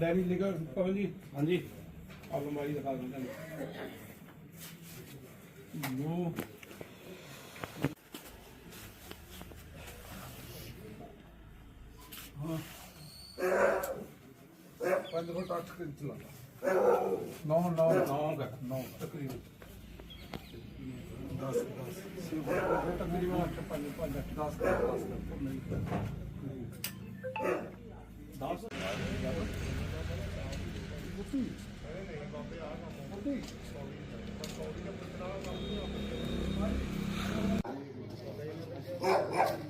Dairy ਲਿਖੋ ਪਵਨ ਜੀ? ਹਾਂਜੀ। ਅਲਮਾਰੀ ਦਿਖਾ ਦਿੰਦਾ ਨੋ। ਪੰਜ ਫੁੱਟ ਅੱਠ ਕੁ ਇੰਚ ਲੰਬਾ ਨੌ ਨੌ ਨੌ ਕਰ ਨੌ ਤਕਰੀਬਨ। 10 10 ਤਕਰੀਬਨ ਅੱਠ ਪੰਜ ਪੰਜ ਅੱਠ 10 10 Thank you.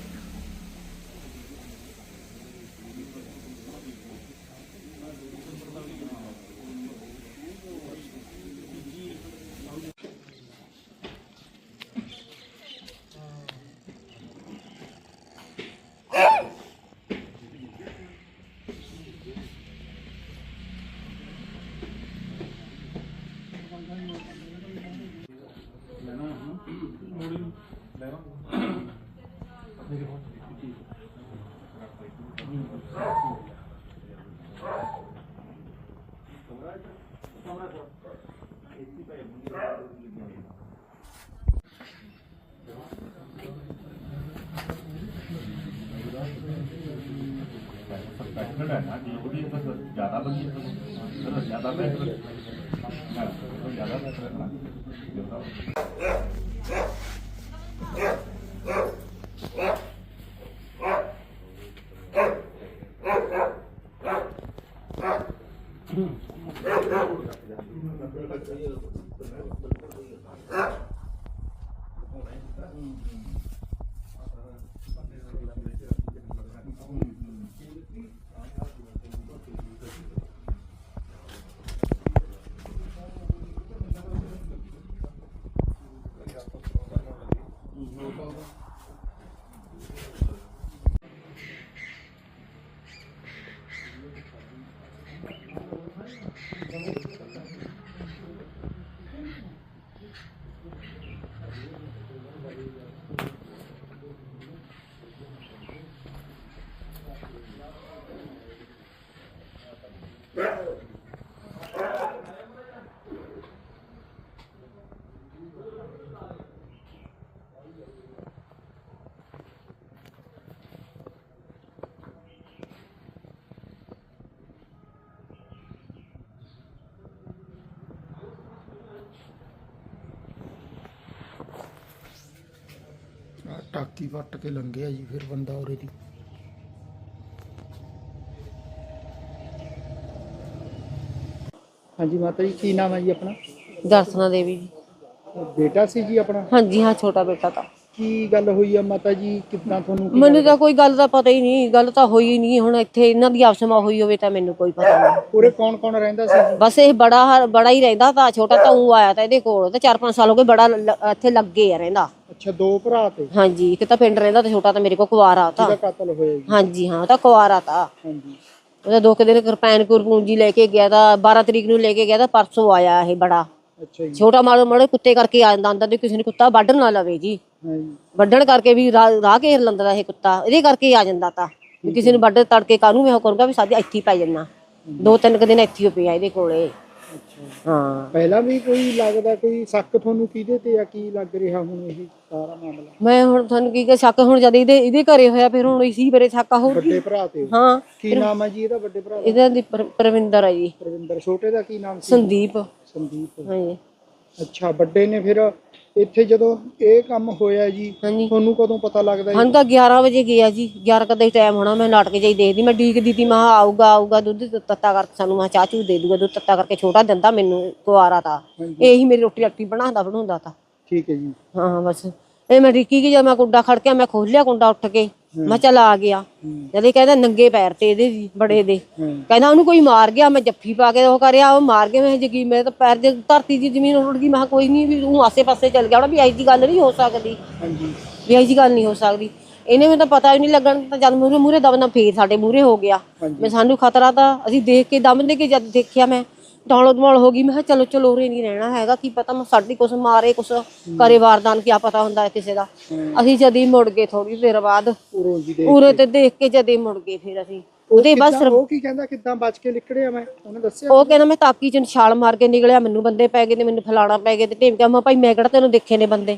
ਪ੍ਰੋਫੈਸ਼ਨਲ ਹੈ ਨਾ ਜੀ ਉਹਦੀ ਤਾਂ ਫਿਰ ਜ਼ਿਆਦਾ ਵਧੀਆ ਫਿਰ ਜ਼ਿਆਦਾ ਬਿਹਤਰ ਨਾ ਉਹ ਜ਼ਿਆਦਾ ਬਿਹਤਰ ਹੈ ਨਾ ਜ਼ਿਆਦਾ ਆਹ ਟਾਕੀ ਵੱਟ ਕੇ ਲੰਘਿਆ ਜੀ ਫਿਰ ਬੰਦਾ ਉਰੇ ਦੀ। ਹਾਂਜੀ ਮਾਤਾ ਜੀ ਕੀ ਨਾਮ ਹੈ ਜੀ ਆਪਣਾ? ਦਰਸ਼ਨਾ ਦੇਵੀ ਜੀ। ਬੇਟਾ ਸੀ ਜੀ ਆਪਣਾ? ਹਾਂਜੀ ਹਾਂ ਛੋਟਾ ਬੇਟਾ ਤਾਂ। ਕੀ ਗੱਲ ਹੋਈ ਆ ਮਾਤਾ ਜੀ? ਕਿੱਦਾਂ ਤੁਹਾਨੂੰ ਕੀ ਮੈਨੂੰ ਤਾਂ ਕੋਈ ਗੱਲ ਦਾ ਪਤਾ ਹੀ ਨਹੀਂ ਗੱਲ ਤਾਂ ਹੋਈ ਨਹੀਂ ਹੁਣ ਇੱਥੇ ਇਹਨਾਂ ਦੀ ਆਪਸਮਾ ਹੋਈ ਹੋਵੇ ਤਾਂ ਮੈਨੂੰ ਕੋਈ ਪਤਾ ਨਹੀਂ। ਉਰੇ ਕੌਣ ਕੌਣ ਰਹਿੰਦਾ ਸੀ? ਜੀ? ਬਸ ਇਹ ਬੜਾ ਬੜਾ ਹੀ ਰਹਿੰਦਾ ਤਾਂ ਛੋਟਾ ਤਾਂ ਉਹ ਆਇਆ ਤਾਂ ਇਹਦੇ ਕੋਲ ਤੇ 4-5 ਸਾਲ ਹੋ ਗਏ ਬੜਾ ਲ- ਇੱਥੇ ਲੱਗੇ ਆ ਰਹਿੰਦਾ। ਅੱਛਾ ਦੋ ਭਰਾ ਤੇ? ਹਾਂਜੀ ਇੱਕ ਤਾਂ ਪਿੰਡ ਰਹਿੰਦਾ ਤੇ ਛੋਟਾ ਤਾਂ ਮੇਰੇ ਕੋਲ ਕੁਵਾਰਾ ਤਾਂ। ਜਿਹਦਾ ਕਤਲ ਹੋਇਆ ਜੀ। ਹਾਂਜੀ ਹਾਂ ਉਹ ਤਾਂ ਕੁਵਾਰਾ ਤਾਂ। ਹਾਂਜੀ। ਉਹਦਾ ਦੋ ਕੁ ਦਿਨ ਕਿਰਪਾਨ ਕੁਰਪੂੰਜੀ ਲੈ ਕੇ ਗਿਆ ਤਾਂ 12 ਤਰੀਕ ਨੂੰ ਲੈ ਕੇ ਗਿਆ ਤਾਂ ਪਰਸੋਂ ਆਇਆ ਇਹ ਬੜਾ। ਅੱਛਾ ਜੀ। ਛੋਟਾ ਮਾੜੇ ਮਾੜੇ ਕੁੱਤੇ ਕਰਕੇ ਆ ਜਾਂਦਾ ਹੁੰਦਾ ਤੇ ਕਿਸੇ ਨੇ ਕੁੱਤਾ ਵੱਢ ਨਾ ਲਵੇ ਜੀ ਜੀ। ਵੱਢਣ ਕਰਕੇ ਵੀ ਰਾਹ ਰਾਹ ਘੇਰ ਲੈਂਦਾ ਤਾ ਇਹ ਕੁੱਤਾ। ਇਹਦੇ ਕਰਕੇ ਹੀ ਆ ਜਾਂਦਾ ਤਾਂ। ਵੀ ਕਿਸੇ ਨੂੰ ਵੱਢ ਤੜਕੇ ਕਾਹਨੂੰ ਮੈਂ ਉਹ ਕਰੂੰਗਾ ਵੀ ਸਾਡੀ ਇੱਥੇ ਹੀ ਪੈ ਜੰਨਾ ਦੋ ਤਿੰਨ ਕੁ ਦਿਨ ਇੱਥੇ ਹੀ ਪਿਆ ਇਹਦੇ ਕੋਲੇ। ਹਾਂ। ਪਹਿਲਾਂ ਵੀ ਕੋਈ ਲੱਗਦਾ ਕੋਈ ਸ਼ੱਕ ਤੁਹਾਨੂੰ ਕਿਹਦੇ ਤੇ ਆ ਕੀ ਲੱਗ ਰਿਹਾ ਹੁਣ ਇਹ ਸਾਰਾ ਮਾਮਲਾ? ਮੈਂ ਹੁਣ ਤੁਹਾਨੂੰ ਕੀ ਕਹ ਸ਼ੱਕ ਹੁਣ ਜਦ ਇਹਦੇ ਇਹਦੇ ਘਰੇ ਹੋਇਆ ਫਿਰ ਹੁਣ ਇਸੀ ਬਾਰੇ ਸ਼ੱਕ ਹੋਰ ਵੱਡੇ ਭਰਾ ਤੇ ਹਾਂ। ਕੀ ਨਾਮ ਹੈ ਜੀ ਇਹਦਾ ਵੱਡੇ ਭਰਾ ਦਾ? ਇਹਦਾ ਪਰਵਿੰਦਰ ਹੈ ਜੀ। ਪ੍ਰਵਿੰਦਰ ਛੋਟੇ ਦਾ ਕੀ ਨਾਮ ਸੀ? ਸੰਦੀਪ। ਸੰਦੀਪ। ਹਾਂਜੀ। ਅੱਛਾ ਵੱਡੇ ਨੇ ਫਿਰ ਇੱਥੇ ਜਦੋਂ ਇਹ ਕੰਮ ਹੋਇਆ ਜੀ ਹਾਂਜੀ। ਤੁਹਾਨੂੰ ਕਦੋਂ ਪਤਾ ਲੱਗਦਾ ਜੀ? ਹਨ ਤਾਂ 11 ਵਜੇ ਗਿਆ ਜੀ 11 ਕਦੇ ਟਾਈਮ ਹੋਣਾ ਮੈਂ ਨਾਟਕ ਜਾਈ ਦੇਖਦੀ ਮੈਂ ਡੀਕਦੀ ਤੀ ਮੈਂ ਕਿਹਾ ਆਊਗਾ ਆਊਗਾ ਦੁੱਧ ਤੱਤਾ ਕਰਕੇ ਸਾਨੂੰ ਮੈਂ ਚਾਹ ਚੂ ਦੇ ਦੂਗਾ ਦੁੱਧ ਤੱਤਾ ਕਰਕੇ ਛੋਟਾ ਦਿੰਦਾ ਮੈਨੂੰ ਕੁਆਰਾ ਤਾਂ। ਇਹੀ ਮੇਰੀ ਰੋਟੀ ਰੱਟੀ ਬਣਾਉਂਦਾ ਬਣਾਉਂਦਾ ਤਾਂ। ਠੀਕ ਹੈ ਜੀ। ਹਾਂ ਬਸ। ਇਹ ਮੈਂ ਰਿੱਕੀ ਕੀ ਜਦ ਮੈਂ ਕੁੰਡਾ ਖੜਕਿਆ ਮੈਂ ਖੋਲਿਆ ਕੁੰਡਾ ਉੱਠ ਕੇ। ਮੈਂ ਚੱਲ ਆ ਗਿਆ। ਜਦ ਇਹ ਕਹਿੰਦਾ ਨੰਗੇ ਪੈਰ ਤੇ ਇਹਦੇ ਜੀ ਬੜੇ ਦੇ। ਕਹਿੰਦਾ ਉਹਨੂੰ ਕੋਈ ਮਾਰ ਗਿਆ ਮੈਂ ਜੱਫੀ ਪਾ ਕੇ ਉਹ ਕਰਿਆ ਉਹ ਮਾਰ ਗਿਆ ਮੈਂ ਜਗੀ ਮੇਰੇ ਤਾਂ ਪੈਰ ਦੇ ਧਰਤੀ ਦੀ ਜ਼ਮੀਨ ਉੱਡ ਗਈ ਮੈਂ ਕੋਈ ਨਹੀਂ ਵੀ ਤੂੰ ਆਸੇ-ਪਾਸੇ ਚੱਲ ਗਿਆ ਹੋਣਾ ਵੀ ਐਜੀ ਗੱਲ ਨਹੀਂ ਹੋ ਸਕਦੀ। ਹਾਂਜੀ। ਵੀ ਐਜੀ ਗੱਲ ਨਹੀਂ ਹੋ ਸਕਦੀ। ਇਹਨੇ ਮੈਨੂੰ ਤਾਂ ਪਤਾ ਹੀ ਨਹੀਂ ਲੱਗਣ ਤਾਂ ਜਦ ਮੂਰੇ ਮੂਰੇ ਦਮ ਨਾਲ ਫੇਰ ਸਾਡੇ ਮੂਰੇ ਹੋ ਗਿਆ। ਮੈਂ ਸਾਨੂੰ ਖਤਰਾ ਤਾਂ ਅਸੀਂ ਦੇਖ ਕੇ ਦਮ ਦੇ ਕੇ ਜਦ ਦੇਖਿਆ ਮੈਂ। ਡੌਲੋ ਦਮੌਲ ਹੋ ਗਈ ਮੈਂ ਕਿਹਾ ਚਲੋ ਚਲੋ ਉਰੇ ਨਹੀਂ ਰਹਿਣਾ ਹੈਗਾ ਕੀ ਪਤਾ ਮੈਂ ਸਾਡੀ ਕੁਛ ਮਾਰੇ ਕੁਛ ਕਰੇ ਵਾਰਦਾਨ ਕੀ ਪਤਾ ਹੁੰਦਾ ਹੈ ਕਿਸੇ ਦਾ। ਅਸੀਂ ਜਦ ਮੁੜ ਗਏ ਥੋੜੀ ਦੇਰ ਬਾਅਦ ਉਰੋਂ ਤੇ ਦੇਖ ਕੇ ਜਦ ਮੁੜ ਗਏ ਫਿਰ ਅਸੀਂ। ਉਹਦੇ ਬਸ ਉਹ ਕੀ ਕਹਿੰਦਾ ਕਿੱਦਾਂ ਬਚ ਕੇ ਨਿਕੜਿਆ ਮੈਂ? ਉਹਨੇ ਦੱਸਿਆ ਉਹ ਕਹਿੰਦਾ ਮੈਂ ਤਾਕੀ ਚ ਛਾਲ ਮਾਰ ਕੇ ਨਿਕਲਿਆ ਮੈਨੂੰ ਬੰਦੇ ਪੈ ਗਏ ਤੇ ਮੈਨੂੰ ਫਲਾਣਾ ਪੈ ਗਏ ਤੇ ਢੇਮਕਾ ਮੈਂ ਭਾਈ ਮੈਂ ਕਿਹੜਾ ਤੈਨੂੰ ਦੇਖੇ ਨੇ ਬੰਦੇ?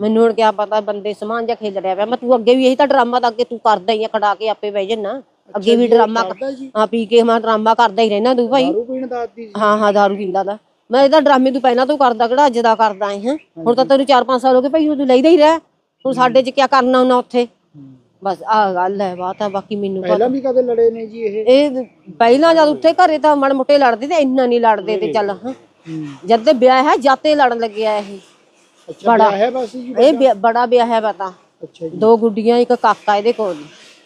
ਮੈਨੂੰ ਹੁਣ ਕਿਆ ਪਤਾ ਬੰਦੇ ਸਮਾਨ ਜਾਂ ਖੇਡ ਰਿਹਾ ਪਿਆ। ਮੈਂ ਤੂੰ ਅੱਗੇ ਵੀ ਇਹੀ ਤਾਂ ਡਰਾਮਾ ਤਾਂ ਅੱਗੇ ਤੂੰ ਕਰਦਾ ਹੀ ਆ ਕਢਾ ਕੇ ਆਪੇ ਬਹਿ ਜੰਨਾ। ਅੱਗੇ ਵੀ ਡਰਾਮਾ ਹਾਂ ਪੀ ਕੇ ਮੈਂ ਡਰਾਮਾ ਕਰਦਾ ਹੀ ਰਹਿਣਾ ਤੂੰ ਭਾਈ। ਦਾਰੂ ਪੀਣ ਦਾ ਆਦੀ ਜੀ। ਹਾਂ ਹਾਂ ਦਾਰੂ ਪੀਂਦਾ ਦਾ ਮੈਂ ਇਹਦਾ ਡਰਾਮੇ ਤੂੰ ਪਹਿਲਾਂ ਤੋਂ ਕਰਦਾ ਕਿਹੜਾ ਅੱਜ ਦਾ ਕਰਦਾ ਹੈ ਹੈਂ? ਹੁਣ ਤਾਂ ਤੈਨੂੰ 4-5 ਸਾਲ ਹੋ ਗਏ ਭਾਈ ਹੁਣ ਤੂੰ ਲੈਦਾ ਹੀ ਰਹਿ। ਹੁਣ ਸਾਡੇ 'ਚ ਕੀ ਕਰਨਾ ਉਹਨਾਂ ਉੱਥੇ? ਬਸ ਆਹ ਗੱਲ ਹੈ ਬਾਤ ਹੈ ਬਾਕੀ ਮੈਨੂੰ ਪਹਿਲਾਂ ਵੀ ਕਦੇ ਲੜੇ ਨੇ ਜੀ ਇਹ? ਇਹ ਪਹਿਲਾਂ ਜਦ ਉੱਥੇ ਘਰੇ ਤਾਂ ਮੜ ਮੋਟੇ ਲੜਦੇ ਤੇ ਇੰਨਾ ਨਹੀਂ ਲੜਦੇ ਤੇ ਚੱਲ ਹਾਂ। ਜਦ ਤੇ ਵਿਆਹ ਹੈ ਜਾਤੇ ਲੜਨ ਲੱਗਿਆ ਇਹ। ਵਿਆਹ ਹੈ ਬਸ ਇਹ ਬੜਾ ਵਿਆਹ ਹੈ ਪਤਾ। ਅੱਛਾ ਜੀ। ਦੋ ਗੁੱਡੀਆਂ ਇੱਕ ਕਾਕਾ ਇਹਦੇ ਕੋਲ।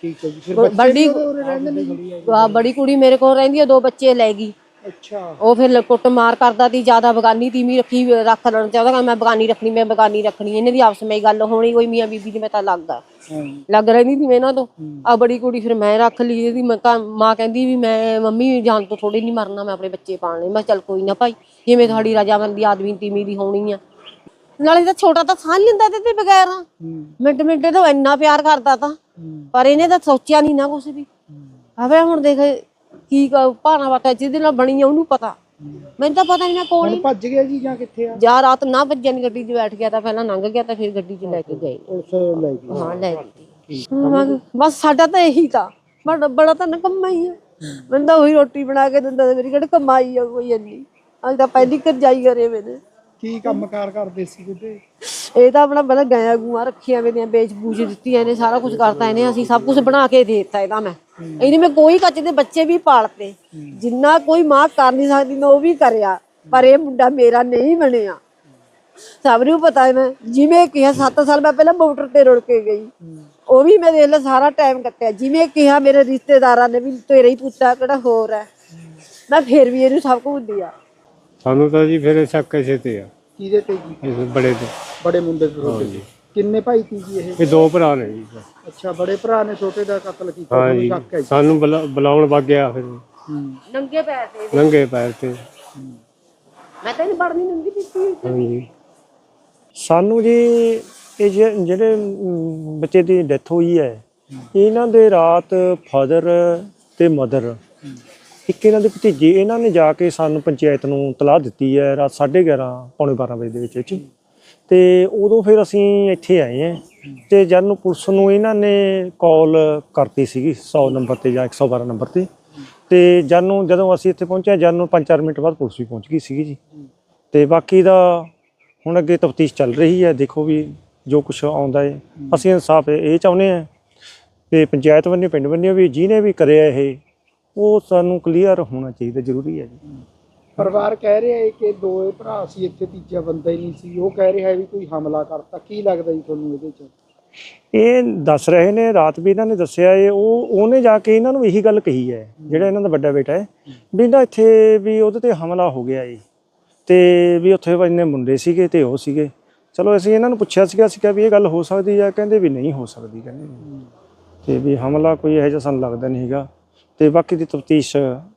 ਠੀਕ ਹੈ ਜੀ। ਫਿਰ ਬ- ਬੱਚੇ ਬੜੀ ਵੀ ਉਹਦੇ ਉਰੇ ਰਹਿੰਦੇ ਨੇ ਜੀ? ਆਹ ਬੜੀ ਕੁੜੀ ਮੇਰੇ ਕੋਲ ਰਹਿੰਦੀ ਆ ਦੋ ਬੱਚੇ ਲੈ ਗਈ। ਅੱਛਾ। ਉਹ ਫਿਰ ਕੁੱਟ ਮਾਰ ਕਰਦਾ ਤੀ ਜ਼ਿਆਦਾ ਬਗਾਨੀ ਤੀਵੀਂ ਰੱਖੀ ਰੱਖ ਲੈਣ ਚਾਹਦਾ ਮੈਂ ਬਗਾਨੀ ਰੱਖਣੀ ਮੈਂ ਬਗਾਨੀ ਰੱਖਣੀ ਇਹਨੇ ਦੀ ਆਪਸ ਵਿੱਚ ਗੱਲ ਹੋਣੀ ਕੋਈ ਮੀਆਂ ਬੀਬੀ ਦੀ ਮੈਂ ਤਾਂ ਲੱਗਦਾ ਹਾਂ। ਲੱਗ ਰਹੀ ਸੀ ਮੈਂ ਇਹਨਾਂ ਤੋਂ। ਆ ਬੜੀ ਕੁੜੀ ਫਿਰ ਮੈਂ ਰੱਖ ਲਈ ਇਹਦੀ ਮਾਂ ਕਹ- ਮਾਂ ਕਹਿੰਦੀ ਵੀ ਮੈਂ ਮੰਮੀ ਜਾਨ ਤੋਂ ਥੋੜੀ ਨਹੀਂ ਮਰਨਾ ਮੈਂ ਆਪਣੇ ਬੱਚੇ ਪਾਲਣੇ। ਮੈਂ ਕਿਹਾ ਚੱਲ ਕੋਈ ਨਾ ਭਾਈ ਜਿਵੇਂ ਤੁਹਾਡੀ ਰਜਾਮੰਦੀ ਆਦਮੀ ਤੀਵੀਂ ਦੀ ਹੋਣੀ ਆ। ਨਾਲੇ ਤਾਂ ਛੋਟਾ ਤਾਂ ਸਾਹ ਲੈਂਦਾ ਤੇ ਬਗੈਰ। ਮਿੰਟ ਮਿੰਟ ਤੋਂ ਇੰਨਾ ਪਿਆਰ ਕਰਦਾ ਤਾਂ। ਪਰ ਇਹਨੇ ਤਾਂ ਸੋਚਿਆ ਨਹੀਂ ਨਾ ਕੁਛ ਵੀ। ਆਵੇ ਹੁਣ ਦੇਖ ਕੀ ਭਾਣਾ ਵਾਟਾ ਜਿਹਦੇ ਨਾਲ ਬਣੀ ਆ ਉਹਨੂੰ ਪਤਾ। ਮੈਨੂੰ ਤਾਂ ਪਤਾ ਨਹੀਂ ਮੈਂ ਕੋਲ ਹੀ। ਭੱਜ ਗਿਆ ਜੀ ਜਾਂ ਕਿੱਥੇ ਆ? ਜਾ ਰਾਤ ਨਾ ਭੱਜਣ ਗੱਡੀ 'ਚ ਬੈਠ ਗਿਆ ਤਾਂ ਪਹਿਲਾਂ ਲੰਘ ਗਿਆ ਤਾਂ ਫਿਰ ਗੱਡੀ 'ਚ ਲੈ ਕੇ ਗਏ। ਪੁਲਿਸ ਲੈ ਗਈ। ਹਾਂ ਲੈ ਗਈ। ਬਸ ਸਾਡਾ ਤਾਂ ਇਹੀ ਤਾਂ। ਬੜਾ ਬੜਾ ਤਾਂ ਨਕਮਾ ਹੀ ਆ। ਮੈਨੂੰ ਤਾਂ ਉਹੀ ਰੋਟੀ ਬਣਾ ਕੇ ਦਿੰਦਾ ਤੇ ਮੇਰੀ ਕਿਹੜੀ ਕਮਾਈ ਆ ਕੋਈ ਇੰਨੀ। ਅੱਜ ਤਾਂ ਪਹਿਲੀ ਕਰ ਜਾਈ ਕਰੇ ਮੈਨੇ। ਕੀ ਕੰਮਕਾਰ ਕਰਦੇ ਸੀ ਬੇਟੇ ਇਹ ਤਾਂ ਆਪਣਾ ਪਹਿਲਾਂ ਗਾਇਆ ਗੂਆਂ ਰੱਖੀਆਂ ਮੇਰੀਆਂ ਵੇਚ ਬੂਝ ਦਿੱਤੀਆਂ ਇਹਨੇ ਸਾਰਾ ਕੁਝ ਕਰਤਾ ਇਹਨੇ ਅਸੀਂ ਸਭ ਕੁਝ ਬਣਾ ਕੇ ਦੇ ਦਿੱਤਾ ਇਹਦਾ ਮੈਂ। ਇਹਨੇ ਮੈਂ ਕੋਈ ਕੱਚ ਦੇ ਬੱਚੇ ਵੀ ਪਾਲਤੇ। ਜਿੰਨਾ ਕੋਈ ਮਾਂ ਕਰ ਨਹੀਂ ਸਕਦੀ ਮੈਂ ਉਹ ਵੀ ਕਰਿਆ। ਪਰ ਇਹ ਮੁੰਡਾ ਮੇਰਾ ਨਹੀਂ ਬਣਿਆ। ਸਭ ਨੂੰ ਪਤਾ ਹੈ ਮੈਂ ਜਿਵੇਂ ਕਿਹਾ 7 ਸਾਲ ਮੈਂ ਪਹਿਲਾਂ ਮੋਟਰ ਤੇ ਰੁੜ ਕੇ ਗਈ। ਉਹ ਵੀ ਮੈਂ ਦੇਖ ਲਾ ਸਾਰਾ ਟਾਈਮ ਕੱਟਿਆ। ਜਿਵੇਂ ਕਿਹਾ ਮੇਰੇ ਰਿਸ਼ਤੇਦਾਰਾਂ ਨੇ ਵੀ ਤੇਰਾ ਹੀ ਪੁੱਤਾ ਕਿਹੜਾ ਹੋਰ ਹੈ। ਮੈਂ ਫਿਰ ਵੀ ਇਹਨੂੰ ਸਭ ਕੁਝ ਦਿਆ। ਸਾਨੂੰ ਤਾਂ ਜੀ ਫਿਰ ਸ਼ੱਕ ਕਿਸੇ ਤੇ ਆ। ਕਿਹਦੇ ਤੇ ਜੀ? ਇਸ ਬੜੇ ਤੇ ਬੜੇ ਮੁੰਡੇ ਤੇ ਛੋਟੇ ਤੇ। ਕਿੰਨੇ ਭਾਈ ਸੀ ਜੀ ਇਹ? ਇਹ ਦੋ ਭਰਾ ਨੇ ਜੀ। ਅੱਛਾ ਬੜੇ ਭਰਾ ਨੇ ਛੋਟੇ ਦਾ ਕਤਲ ਕੀਤਾ ਹਾਂ ਜੀ ਸ਼ੱਕ ਹੈ ਜੀ। ਸਾਨੂੰ ਬੁਲਾ- ਬੁਲਾਉਣ ਵਗ ਗਿਆ ਫਿਰ। ਹੂੰ। ਨੰਗੇ ਪੈਰ ਤੇ। ਨੰਗੇ ਪੈਰ ਤੇ। ਮੈਂ ਤਾਂ ਇਹਨੂੰ ਬੜਨੀ ਨੰਗੀ ਦਿੱਤੀ ਹਾਂਜੀ। ਸਾਨੂੰ ਜੀ ਇਹ ਜਿਹੜੇ ਅਮ, ਬੱਚੇ ਦੀ ਡੈਥ ਹੋਈ ਹੈ ਇਹਨਾਂ ਦੇ ਰਾਤ ਫਾਦਰ ਤੇ ਮਦਰ ਇੱਕ ਇਹਨਾਂ ਦੇ ਭਤੀਜੇ, ਇਹਨਾਂ ਨੇ ਜਾ ਕੇ ਸਾਨੂੰ ਪੰਚਾਇਤ ਨੂੰ ਤਲਾਹ ਦਿੱਤੀ ਹੈ ਰਾਤ 11:30 ਪੌਣੇ 12 ਵਜੇ ਦੇ ਵਿੱਚ ਵਿੱਚ। ਤੇ ਉਦੋਂ ਫਿਰ ਅਸੀਂ ਇੱਥੇ ਆਏ ਹਾਂ ਤੇ ਜਦ ਨੂੰ ਪੁਲਿਸ ਨੂੰ ਇਹਨਾਂ ਨੇ ਕਾਲ ਕਰਤੀ ਸੀਗੀ 100 ਨੰਬਰ ਤੇ ਜਾਂ 112 ਨੰਬਰ ਤੇ। ਤੇ ਜਦ ਨੂੰ, ਜਦੋਂ ਅਸੀਂ ਇੱਥੇ ਪਹੁੰਚੇ, ਜਦ ਨੂੰ 5-4 ਮਿੰਟ ਬਾਅਦ ਪੁਲਿਸ ਵੀ ਪਹੁੰਚ ਗਈ ਸੀਗੀ ਜੀ। ਤੇ ਬਾਕੀ ਦਾ ਹੁਣ ਅੱਗੇ ਤਫਤੀਸ਼ ਚੱਲ ਰਹੀ ਹੈ, ਦੇਖੋ ਵੀ ਜੋ ਕੁਝ ਆਉਂਦਾ ਹੈ। ਅਸੀਂ ਇਨਸਾਫ ਇਹ ਚਾਹੁੰਦੇ ਹਾਂ ਤੇ ਪੰਚਾਇਤ ਵੱਲੋਂ, ਪਿੰਡ ਵੱਲੋਂ ਵੀ, ਜਿਹਨੇ ਵੀ ਕਰਿਆ ਇਹ ਉਹ ਸਾਨੂੰ ਕਲੀਅਰ ਹੋਣਾ ਚਾਹੀਦਾ ਜ਼ਰੂਰੀ ਹੈ ਜੀ। ਪਰਿਵਾਰ ਕਹਿ ਰਿਹਾ ਹੈ ਕਿ ਦੋਏ ਭਰਾ ਸੀ ਇੱਥੇ ਤੀਜਾ ਬੰਦਾ ਹੀ ਨਹੀਂ ਸੀ। ਉਹ ਕਹਿ ਰਿਹਾ ਹੈ ਵੀ ਕੋਈ ਹਮਲਾ ਕਰਤਾ। ਕੀ ਲੱਗਦਾ ਜੀ ਤੁਹਾਨੂੰ ਇਹਦੇ ਚ? ਇਹ ਦੱਸ ਰਹੇ ਨੇ ਰਾਤ ਵੀ ਇਹਨਾਂ ਨੇ ਦੱਸਿਆ ਇਹ ਉਹ ਉਹਨੇ ਜਾ ਕੇ ਇਹਨਾਂ ਨੂੰ ਇਹੀ ਗੱਲ ਕਹੀ ਹੈ ਜਿਹੜਾ ਇਹਨਾਂ ਦਾ ਵੱਡਾ ਬੇਟਾ ਹੈ ਵੀ ਨਾ ਇੱਥੇ ਵੀ ਉਹਦੇ ਤੇ ਹਮਲਾ ਹੋ ਗਿਆ ਜੀ ਤੇ ਵੀ ਉੱਥੇ ਇੰਨੇ ਮੁੰਡੇ ਸੀਗੇ ਤੇ ਉਹ ਸੀਗੇ। ਚਲੋ ਅਸੀਂ ਇਹਨਾਂ ਨੂੰ ਪੁੱਛਿਆ ਸੀਗਾ ਅਸੀਂ ਕਿਹਾ ਵੀ ਇਹ ਗੱਲ ਹੋ ਸਕਦੀ ਹੈ ਕਹਿੰਦੇ ਵੀ ਨਹੀਂ ਹੋ ਸਕਦੀ ਕਹਿੰਦੇ। ਤੇ ਵੀ ਹਮਲਾ ਕੋਈ ਇਹੋ ਜਿਹਾ ਸਾਨੂੰ ਲੱਗਦਾ ਨਹੀਂ ਹੈਗਾ। ਤੇ ਬਾਕੀ ਦੀ ਤਫਤੀਸ਼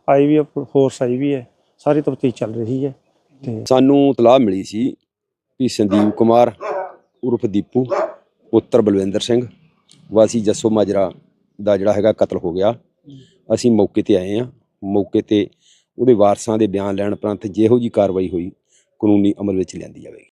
ਆਈ ਵੀ ਹੈ ਫੋਰਸ ਆਈ ਵੀ ਹੈ, ਸਾਰੀ ਤਫਤੀਸ਼ ਚੱਲ ਰਹੀ ਹੈ ਤੇ ਸਾਨੂੰ ਤਲਾਹ ਮਿਲੀ ਸੀ ਵੀ ਸੰਦੀਪ ਕੁਮਾਰ ਉਰਫ ਦੀਪੂ, ਪੁੱਤਰ ਬਲਵਿੰਦਰ ਸਿੰਘ, ਵਾਸੀ ਜੱਸੋ ਮਾਜਰਾ ਦਾ ਜਿਹੜਾ ਹੈਗਾ ਕਤਲ ਹੋ ਗਿਆ। ਅਸੀਂ ਮੌਕੇ ਤੇ ਆਏ ਹਾਂ, ਮੌਕੇ ਤੇ ਉਹਦੇ ਵਾਰਸਾਂ ਦੇ ਬਿਆਨ ਲੈਣ ਪ੍ਰੰਤ ਜਿਹੋ ਜੀ ਕਾਰਵਾਈ ਹੋਈ, ਕਾਨੂੰਨੀ ਅਮਲ ਵਿੱਚ ਲਿਆਂਦੀ ਜਾਵੇਗੀ।